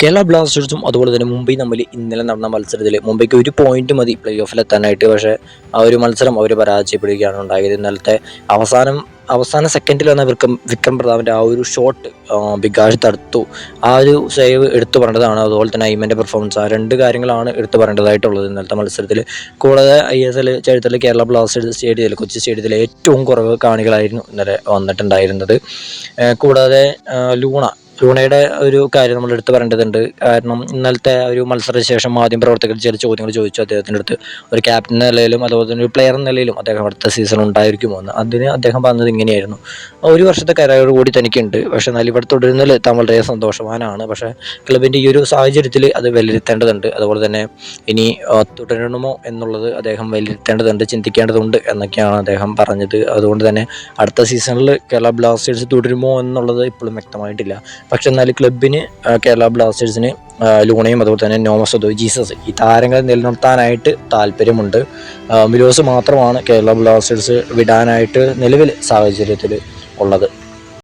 കേരള ബ്ലാസ്റ്റേഴ്സും അതുപോലെ തന്നെ മുംബൈ തമ്മിൽ ഇന്നലെ നടന്ന മത്സരത്തിൽ മുംബൈക്ക് ഒരു പോയിന്റ് മതി പ്ലേ ഓഫിലെത്താനായിട്ട് പക്ഷേ ആ ഒരു മത്സരം അവർ പരാജയപ്പെടുകയാണ് ഉണ്ടായത്. ഇന്നലത്തെ അവസാനം അവസാന സെക്കൻഡിൽ വന്ന വിക്രം വിക്രം പ്രതാപിന്റെ ആ ഒരു ഷോട്ട് ബിഗാഷ് തടുത്തു. ആ ഒരു സേവ് എടുത്തു പറഞ്ഞതാണ്. അതുപോലെ തന്നെ ഐമന്റെ പെർഫോമൻസ് ആ രണ്ട് കാര്യങ്ങളാണ് എടുത്തു പറയേണ്ടതായിട്ടുള്ളത് ഇന്നലത്തെ മത്സരത്തിൽ. കൂടാതെ ഐ എസ് എൽ ചരിത്രത്തിൽ കേരള ബ്ലാസ്റ്റേഴ്സ് സ്റ്റേഡിയത്തിൽ കൊച്ചി സ്റ്റേഡിയത്തിൽ ഏറ്റവും കുറവ് കാണികളായിരുന്നു ഇന്നലെ വന്നിട്ടുണ്ടായിരുന്നത്. കൂടാതെ ലൂണ ലൂണയുടെ ഒരു കാര്യം നമ്മൾ എടുത്തു പറയേണ്ടതുണ്ട്. കാരണം ഇന്നലത്തെ ഒരു ഒരു മത്സരശേഷം മാധ്യമ പ്രവർത്തകർ ചില ചോദ്യങ്ങൾ ചോദിച്ചു അദ്ദേഹത്തിന്റെ അടുത്ത്. ഒരു ക്യാപ്റ്റൻ നിലയിലും അതുപോലെ തന്നെ ഒരു പ്ലെയർ നിലയിലും അദ്ദേഹം അടുത്ത സീസൺ ഉണ്ടായിരിക്കുമോ എന്ന്. അതിന് അദ്ദേഹം പറഞ്ഞത് ഇങ്ങനെയായിരുന്നു. ഒരു വർഷത്തെ കരാറോട് കൂടി തനിക്കുണ്ട്. പക്ഷേ എന്നാൽ ഇവിടെ തുടരുന്നതിൽ താൻ വളരെ സന്തോഷവാനാണ്. പക്ഷേ ക്ലബിന്റെ ഈ ഒരു സാഹചര്യത്തിൽ അത് വിലയിരുത്തേണ്ടതുണ്ട്. അതുപോലെ തന്നെ ഇനി തുടരണമോ എന്നുള്ളത് അദ്ദേഹം വിലയിരുത്തേണ്ടതുണ്ട് ചിന്തിക്കേണ്ടതുണ്ട് എന്നൊക്കെയാണ് അദ്ദേഹം പറഞ്ഞത്. അതുകൊണ്ട് തന്നെ അടുത്ത സീസണിൽ കേരള ബ്ലാസ്റ്റേഴ്സ് തുടരുമോ എന്നുള്ളത് ഇപ്പോഴും വ്യക്തമായിട്ടില്ല. പക്ഷെ എന്നാൽ ക്ലബിന് കേരള ബ്ലാസ്റ്റേഴ്സിന് ലൂണയും അതുപോലെ തന്നെ നോമസ് നോമസദോ ജീസസ് ഈ താരങ്ങളെ നിലനിർത്താനായിട്ട് താല്പര്യമുണ്ട്. മിലോസ് മാത്രമാണ് കേരള ബ്ലാസ്റ്റേഴ്സ് വിടാനായിട്ട് നിലവിൽ സാഹചര്യത്തിൽ ഉള്ളത്.